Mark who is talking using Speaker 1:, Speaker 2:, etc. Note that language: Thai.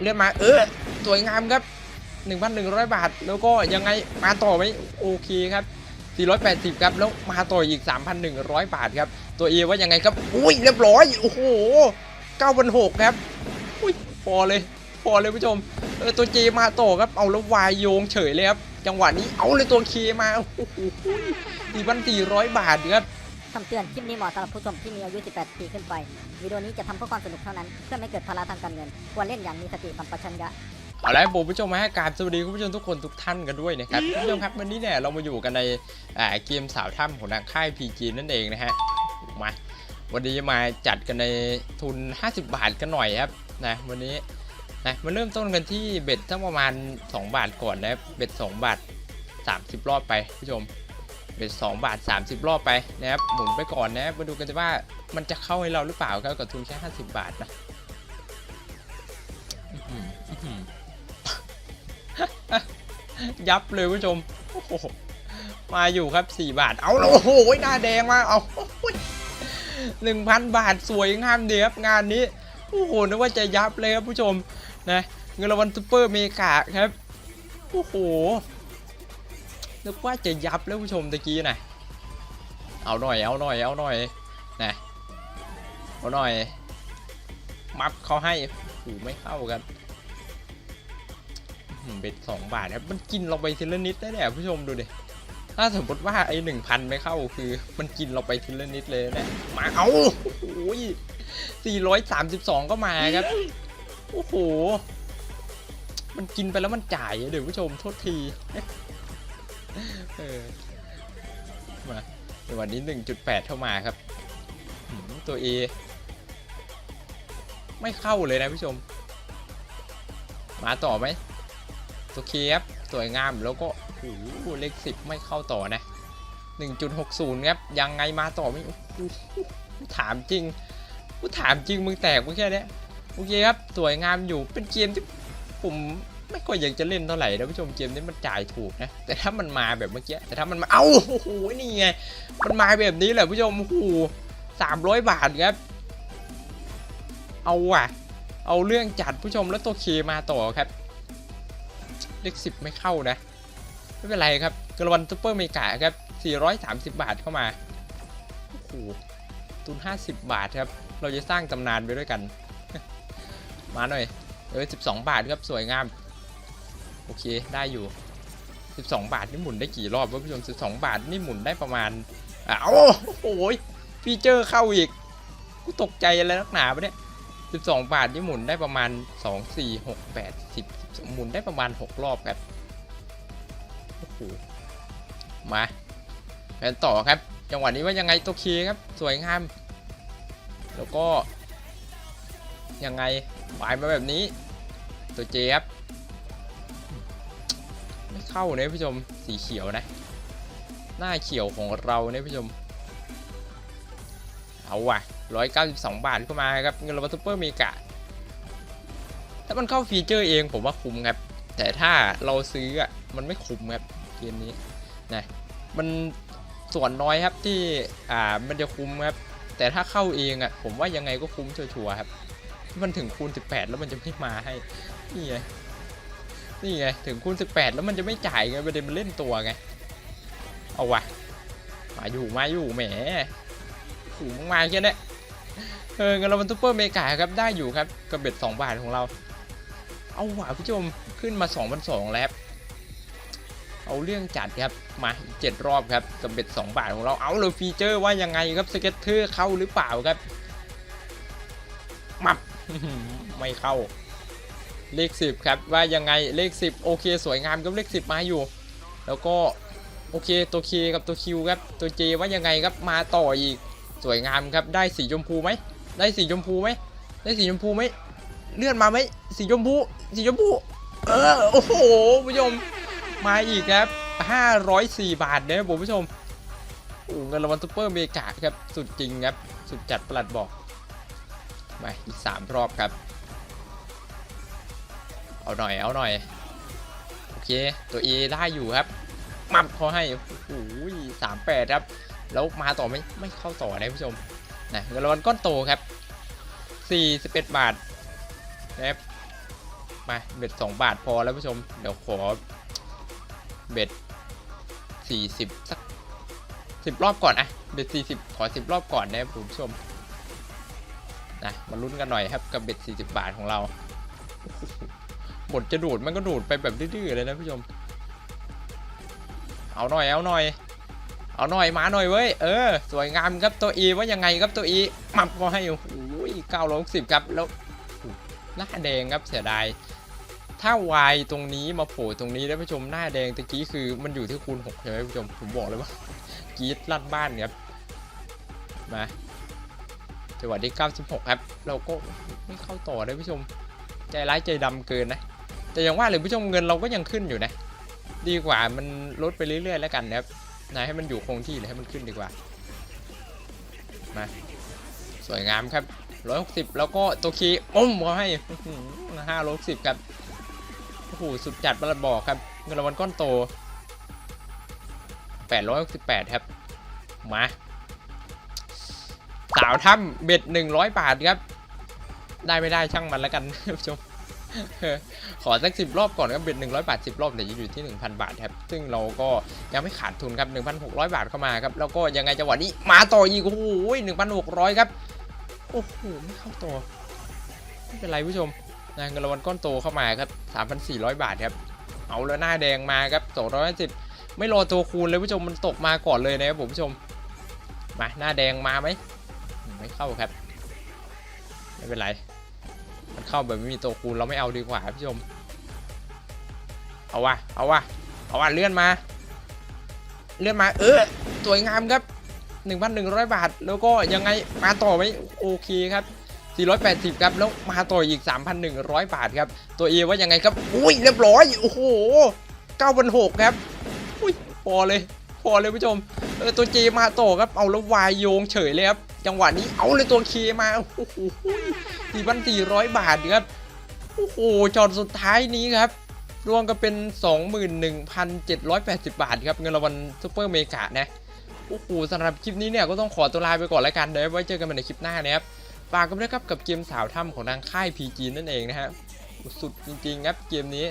Speaker 1: เลื่อนมาเออสวยงามครับ 1,100 บาท แล้วก็ยังไงมาต่อไหมโอเคครับ 480 ครับ แล้วมาต่ออีก 3,100 บาทครับ ตัวเอว่ายังไงครับ อุ้ยเรียบร้อย โอ้โห9,600ครับ อุ้ยพอเลย พอเลยผู้ชม เออตัวเจมาต่อครับ เอาแล้ววายโยงเฉยเลยครับ จังหวะนี้เอาเลยตัวเคมาโอ้โห4,400 บาทครับ
Speaker 2: คำเตือน คลิปนี้เหมาะสำหรับผู้ชมที่มีอายุ 18 ปีขึ้นไป วิดีโอนี้จะทำเพื่อความสนุกเท่านั้น เพื่อไม่เกิดภาระทางการเงิน ควรเล่นอย่างมีสติสัมปชัญญะ
Speaker 1: เอาละผมผู้ชมมาให้การสวัสดีคุณผู้ชมทุกคนทุกท่านกันด้วยนะครับคุณผู้ชมครับวันนี้เนี่ยเรามาอยู่กันในอ่าเกมสาวถ้ำของทางค่าย PG นั่นเองนะฮะมาวันนี้มาจัดกันในทุน 50 บาทกันหน่อยครับนะวันนี้นะมาเริ่มต้นกันที่เบ็ดทั้งประมาณ 2 บาทก่อนนะครับเบ็ด2บาท 30 รอบไปผู้ชม เบ็ด2บาท 30 รอบไปนะครับหมุนไปก่อนนะมาดูกันว่ามันจะเข้าให้เราหรือเปล่าครับกับทุนแค่ 50 บาทนะยับเลยผู้ชมโอ้โหมาอยู่ครับ 4 บาท เอาแล้วโอ้โหหน้าแดงมาเอาหนึ่งพันบาทสวยงามเดียครับงานนี้โอ้โหนึกว่าจะยับเลยครับผู้ชมนะเงินรางวัลซูเปอร์เมกาครับโอ้โห นึกว่าจะยับแล้วผู้ชมตะกี้นะเอาหน่อยเอาหน่อยเอาหน่อยนะเอาหน่อย มับเขาให้โอ้โหไม่เข้ากันเบ็ดสองบาทครับมันกินเราไปทีละนิดได้เนี่ยผู้ชมดูดิถ้าสมมติว่าไอ้หนึ่งพันไม่เข้าคือ มันกินเราไปทีละนิดเลยนี่ยมาเอาโอ้ยสี่ร้อยสามสิบสองก็มาครับโอ้โห มันกินไปแล้วมันจ่ายเดี๋ยวผู้ชมโทษที เออมาในวันนี้หนึ่งจุดแปดเข้ามาครับตัว A ไม่เข้าเลยนะผู้ชม มาต่อไหมโอเคครับสวยงามแล้วก็โอ้โหเลขสิบไม่เข้าต่อนะ 1.60 ครับ ยังไงมาต่อไม่ถามจริงกูถามจริงมึงแตกมึงแค่นี้โอเคครับ สวยงามอยู่เป็นเกมที่ผม ไม่ค่อยอยากจะเล่นเท่าไหร่นะผู้ชมเกมนี้มันจ่ายถูกนะ แต่ถ้ามันมาแบบเมื่อกี้แต่ถ้ามันมาเอ้าโอ้โหนี่ไงมันมาแบบนี้แหละผู้ชมโอ้โหสามร้อยบาทครับ เอาว่ะ เอาเรื่องจัดผู้ชมแล้วตัวเคมาต่อครับเลขสิบไม่เข้านะ ไม่เป็นไรครับกระวันซูเปอร์เมกาครับ430 บาทเข้ามาโอ้โหทุน50 บาทครับ เราจะสร้างตำนานไปด้วยกัน มาหน่อย เออ 12 บาทครับ สวยงาม โอเคได้อยู่ 12 บาทนี่หมุนได้กี่รอบวะผู้ชม12 บาทนี่หมุนได้ประมาณอ้าวโอ้โหฟีเจอร์เข้าอีกกูตกใจอะไรนักหนาปะเนี่ย12 บาทนี่หมุนได้ประมาณ 2 4 6 8 10หมุนได้ประมาณ 6 รอบครับโอ้โหมาไปกันต่อครับจังหวะนี้ว่ายังไงตัวเคครับสวยงาม แล้วก็ยังไงหมายมาแบบนี้ตัวเจครับ ไม่เข้านะผู้ชมสีเขียวนะ หน้าเขียวของเราเนี่ยผู้ชม เอาว่ะ192 บาทเข้ามาครับเงินรางวัลซูเปอร์เมกะถ้ามันเข้าฟีเจอร์เองผมว่าคุ้มครับ แต่ถ้าเราซื้ออะมันไม่คุ้มครับเกมนี้นะมันส่วนน้อยครับที่อ่ามันจะคุ้มครับ แต่ถ้าเข้าเองอะผมว่ายังไงก็คุ้มชัวร์ๆครับ มันถึงคูณ 18 แล้วมันจะไม่มาให้นี่ไง นี่ไง ถึงคูณ18 แล้วมันจะไม่จ่ายไงประเด็นมันเล่นตัวไง เอาวะมาอยู่มาอยู่แหมถูกมาแค่เนี้ยเออเงินเรามันซูเปอร์เมกาครับได้อยู่ครับกับเบ็ด2บาทของเรา เอาว่ะผู้ชมขึ้นมา2 0 0แล้วเอาเรื่องจัดครับมาอีกเจ็ดรอบครับกับเบ็ด2 บาทของเราเอาเลยฟีเจอร์ว่ายังไงครับสเก็ตเตอร์เข้าหรือเปล่าครับมับไม่เข้า เลข 10 ครับ ว่ายังไงเลข 10 โอเค สวยงามกับเลข 10 มาอยู่ แล้วก็โอเคตัวเคกับตัวคิวครับตัวเจว่ายังไงครับมาต่ออีกสวยงามครับได้สีชมพูไหมได้สีชมพูไหมได้สีชมพูไหมเลื่อนมาไหมสีชมพูสีชมพูเออโอ้โหผู้ชมมาอีกครับ 504 บาทเนะครับผมผู้ชมโอ้เงินรางวัลซูเปอร์เมกาครับ สุดจริงครับ สุดจัดประหลัดบอกมาอีก 3 รอบครับ เอาหน่อย เอาหน่อย โอเค ตัว A ได้อยู่ครับ มับเขาให้โอ้โหสามแปดครับ แล้วมาต่อไหม่ไม่เข้าต่อนะผู้ชมนะเงินรางวัลก้อนโตครับ41บาทนะครับมาเบ็ดสองบาทพอแล้วผู้ชม เดี๋ยวขอเบ็ดสี่สิบสักสิบรอบก่อนอะเบ็ดสี่สิบขอสิบรอบก่อนนะครับคุณผู้ชมนะมาลุ้นกันหน่อยครับกับเบ็ดสี่สิบบาทของเรา หมดจะดูดมันก็ดูดไปแบบดื้อๆเลยนะผู้ชม เอาหน่อยเอาหน่อย เอาหน่อยมาหน่อยเว้ย เออ สวยงามครับตัวอีว่ายังไงครับตัวอีมับก็ให้โอ้โหเก้าร้อยหกสิบครับแล้วหน้าแดงครับเสียดายถ้าวายตรงนี้มาโผล่ตรงนี้แล้วผู้ชมหน้าแดงตะกี้คือมันอยู่ที่คูณหกใช่ไหมผู้ชมผมบอกเลยว่ากีดลั่นบ้านครับมาจังหวะที่96 ครับ เราก็ไม่เข้าต่อเลยผู้ชม ใจร้ายใจดำเกินนะ แต่อย่างว่าเลยผู้ชมเงินเราก็ยังขึ้นอยู่นะ ดีกว่ามันลดไปเรื่อยๆแล้วกันนะครับนะให้มันอยู่คงที่เลยให้มันขึ้นดีกว่า มาสวยงามครับร้อยหกสิบแล้วก็ตัวคีย์อ้มเขาให้ห้าร้อยสิบครับโอ้โหสุดจัดประหลัดบอกครับ เงินรางวัลก้อนโตแปดร้อยหกสิบแปดครับ มาสาวถ้ำเบ็ดหนึ่งร้อยบาทครับ ได้ไม่ได้ช่างมันแล้วกันผู้ชม ขอสักสิบรอบก่อนครับเบ็ดหนึ่งร้อยบาทสิบรอบเนี่ยอยู่ที่หนึ่งพันบาทครับ ซึ่งเราก็ยังไม่ขาดทุนครับหนึ่งพันหกร้อยบาทเข้ามาครับ แล้วก็ยังไงจังหวะนี้มาต่ออีกโอ้โหหนึ่งพันหกร้อยครับ โอ้โหไม่เข้าตัวไม่เป็นไรผู้ชมนะเงินรางวัลก้อนโตเข้ามาครับสามพันสี่ร้อยบาทครับ เอาแล้วหน้าแดงมาครับสองร้อยสิบไม่รอตัวคูณเลยผู้ชมมันตกมาก่อนเลยนะครับผมผู้ชม มาหน้าแดงมาไหมไม่เข้าครับ ไม่เป็นไร เข้าแบบไม่มีตัวคูณเราไม่เอาดีกว่าพี่ชม เอาวะเอาวะเอาวะเลื่อนมา เลื่อนมา เออสวยงามครับ 1,100 บาท แล้วก็ยังไงมาต่อไหมโอเคครับ480 ครับ แล้วมาต่ออีก 3,100 บาทครับ ตัวเอว่ายังไงครับ อุ้ยเรียบร้อย โอ้โห9,600ครับ อุ้ยพอเลย พอเลยผู้ชม เออตัวเจมาต่อครับเอาแล้ววายโยงเฉยเลยครับจังหวะนี้เอาเลยตัวเคมาโอ้โห4,400บาทครับโอ้โหจอดสุดท้ายนี้ครับรวมกันเป็น 21,780 บาทครับเงินรางวัลซูเปอร์เมกะนะโอ้โหสำหรับคลิปนี้เนี่ยก็ต้องขอตัวลาไปก่อนแล้วกันเดี๋ยวไว้เจอกันใหม่ในคลิปหน้านะครับฝากกันด้วยครับกับเกมสาวถ้ำของทางค่าย PG นั่นเองนะฮะสุดจริงๆครับเกมนี้